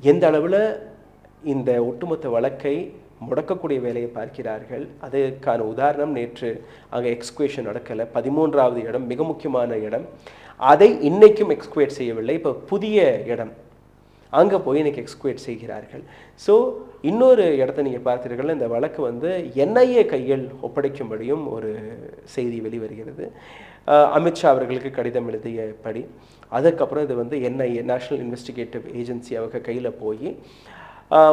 எந்த அளவில் இந்த ஒட்டுமொத்த வழக்கை முடக்கக்கூடிய வேலையை பார்க்கிறார்கள்? அதற்கான உதாரணம் நேற்று அங்கே எக்ஸ்குவேஷன் நடக்கலை. பதிமூன்றாவது இடம் மிக முக்கியமான இடம். அதை இன்னைக்கும் எக்ஸ்குவேட் செய்யவில்லை. இப்போ புதிய இடம். அங்கே போய் எனக்கு எக்ஸ்குவேட் செய்கிறார்கள். ஸோ இன்னொரு இடத்த நீங்கள் பார்த்தீர்கள் இந்த வழக்கு வந்து என்ஐஏ கையில் ஒப்படைக்கும்படியும் ஒரு செய்தி வெளிவருகிறது. அமித்ஷா அவர்களுக்கு கடிதம் எழுதியபடி அதுக்கப்புறம் இது வந்து என்ஐஏ நேஷனல் இன்வெஸ்டிகேட்டிவ் ஏஜென்சி அவங்க கையில் போய்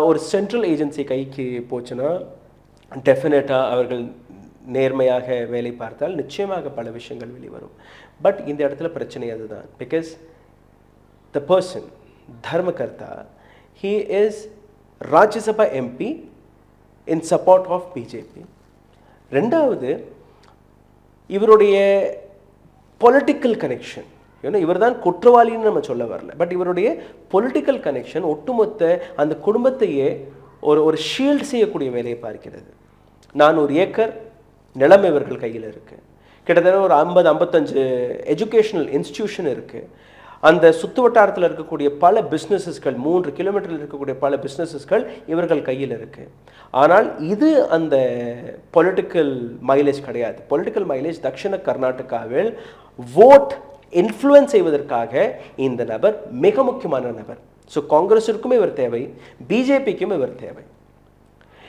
ஒரு சென்ட்ரல் ஏஜென்சி கைக்கு போச்சுன்னா டெஃபினட்டாக அவர்கள் நேர்மையாக வேலை பார்த்தால் நிச்சயமாக பல விஷயங்கள் வெளிவரும். பட் இந்த இடத்துல பிரச்சனை அதுதான். பிகாஸ் த பர்சன் தர்மகர்த்தா is is Rajya Sabha MP in support of BJP ரெண்டாவது இவருடைய பொலிட்டிக்கல் கனெக்ஷன் ஏன்னா இவர் தான் குற்றவாளின்னு நம்ம சொல்ல வரல. பட் இவருடைய பொலிட்டிக்கல் கனெக்ஷன் ஒட்டுமொத்த அந்த குடும்பத்தையே ஒரு ஒரு ஷீல்ட் செய்யக்கூடிய வேலையை பார்க்கிறது. நான் ஒரு ஏக்கர் நிலம் இவர்கள் கையில் இருக்கு. கிட்டத்தட்ட ஒரு ஐம்பது ஐம்பத்தஞ்சு எஜுகேஷனல் இன்ஸ்டிடியூஷன் இருக்கு. அந்த சுத்து வட்டாரத்தில் இருக்கக்கூடிய பல பிஸ்னஸஸ்கள் மூன்று கிலோமீட்டரில் இருக்கக்கூடிய பல பிஸ்னஸஸ்கள் இவர்கள் கையில் இருக்கு. ஆனால் இது அந்த பொலிட்டிக்கல் மைலேஜ் கிடையாது. பொலிட்டிக்கல் மைலேஜ் தக்ஷண கர்நாடகாவில் ஓட் இன்ஃப்ளூயன்ஸ் செய்வதற்காக இந்த நபர் மிக முக்கியமான நபர். ஸோ காங்கிரஸிற்கும் இவர் தேவை பிஜேபிக்கும் இவர் தேவை.